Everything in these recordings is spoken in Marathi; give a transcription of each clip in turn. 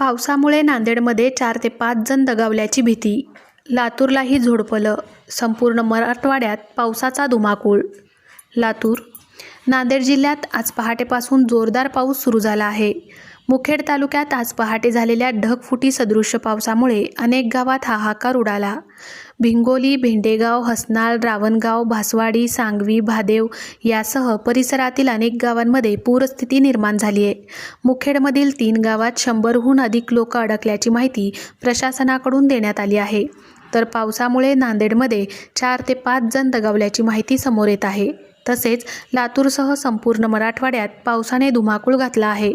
पावसामुळे नांदेडमध्ये चार ते पाच जण दगावल्याची भीती. लातूरलाही झोडपलं. संपूर्ण मराठवाड्यात पावसाचा धुमाकूळ. लातूर नांदेड जिल्ह्यात आज पहाटेपासून जोरदार पाऊस सुरू झाला आहे. मुखेड तालुक्यात आज पहाटे झालेल्या ढगफुटी सदृश्य पावसामुळे अनेक गावात हाहाकार उडाला. भिंगोली भेंडेगाव हसनाळ रावणगाव भासवाडी सांगवी भादेव यासह परिसरातील अनेक गावांमध्ये पूरस्थिती निर्माण झाली आहे. मुखेडमधील तीन गावात शंभरहून अधिक लोक अडकल्याची माहिती प्रशासनाकडून देण्यात आली आहे. तर पावसामुळे नांदेडमध्ये चार ते पाच जण दगावल्याची माहिती समोर येत आहे. तसेच लातूरसह संपूर्ण मराठवाड्यात पावसाने धुमाकूळ घातला आहे.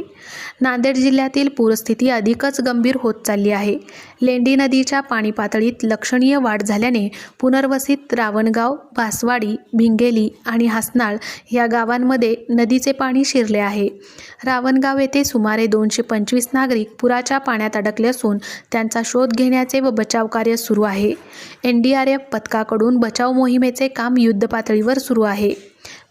नांदेड जिल्ह्यातील पूरस्थिती अधिकच गंभीर होत चालली आहे. लेंडी नदीच्या पाणी पातळीत लक्षणीय वाढ झाल्याने पुनर्वसित रावणगाव भासवाडी भिंगेली आणि हासनाळ या गावांमध्ये नदीचे पाणी शिरले आहे. रावणगाव येथे सुमारे दोनशे पंचवीस नागरिक पुराच्या पाण्यात अडकले असून त्यांचा शोध घेण्याचे व बचाव कार्य सुरू आहे. एन डी आर एफ पथकाकडून बचाव मोहिमेचे काम युद्धपातळीवर सुरू आहे.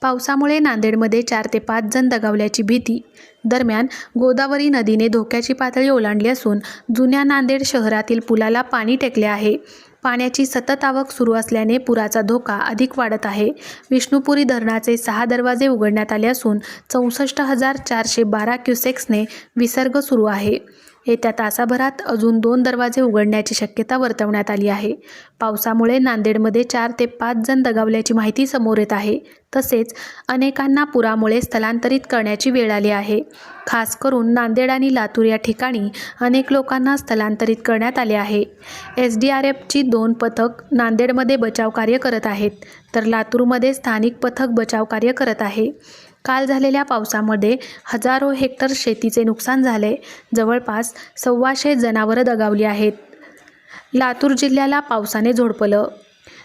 पावसामुळे नांदेडमध्ये चार ते पाच जण दगावल्याची भीती. दरम्यान गोदावरी नदीने धोक्याची पातळी ओलांडली असून जुन्या नांदेड शहरातील पुलाला पाणी टेकले आहे. पाण्याची सतत आवक सुरू असल्याने पुराचा धोका अधिक वाढत आहे. विष्णुपुरी धरणाचे सहा दरवाजे उघडण्यात आले असून चौसष्ट हजार चारशे बारा क्युसेक्सने विसर्ग सुरू आहे. येत्या तासाभरात अजून दोन दरवाजे उघडण्याची शक्यता वर्तवण्यात आली आहे. पावसामुळे नांदेडमध्ये चार ते पाच जण दगावल्याची माहिती समोर येत आहे. तसेच अनेकांना पुरामुळे स्थलांतरित करण्याची वेळ आली आहे. खास करून नांदेड आणि लातूर या ठिकाणी अनेक लोकांना स्थलांतरित करण्यात आले आहे. एस डी आर एफची दोन पथक नांदेडमध्ये बचाव कार्य करत आहेत तर लातूरमध्ये स्थानिक पथक बचाव कार्य करत आहे. काल झालेल्या पावसामध्ये हजारो हेक्टर शेतीचे नुकसान झाले. जवळपास सव्वाशे जनावरं दगावली आहेत. लातूर जिल्ह्याला पावसाने झोडपलं.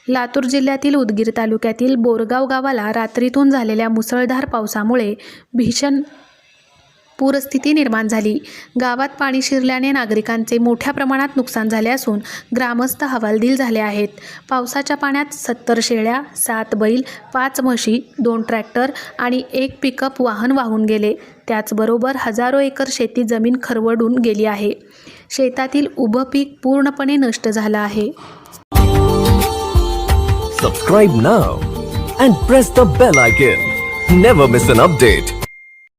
लातूर जिल्ह्यातील उदगीर तालुक्यातील बोरगाव गावाला रात्रीतून झालेल्या मुसळधार पावसामुळे भीषण पूरस्थिती निर्माण झाली. गावात पाणी शिरल्याने नागरिकांचे मोठ्या प्रमाणात नुकसान झाले असून ग्रामस्थ हवालदिल झाले आहेत. पावसाच्या पाण्यात सत्तर शेळ्या सात बैल पाच म्हशी दोन ट्रॅक्टर आणि एक पिकअप वाहन वाहून गेले. त्याचबरोबर हजारो एकर शेती जमीन खरवडून गेली आहे. शेतातील उभं पीक पूर्णपणे नष्ट झालं आहे. Subscribe now and press the bell icon. Never miss an update.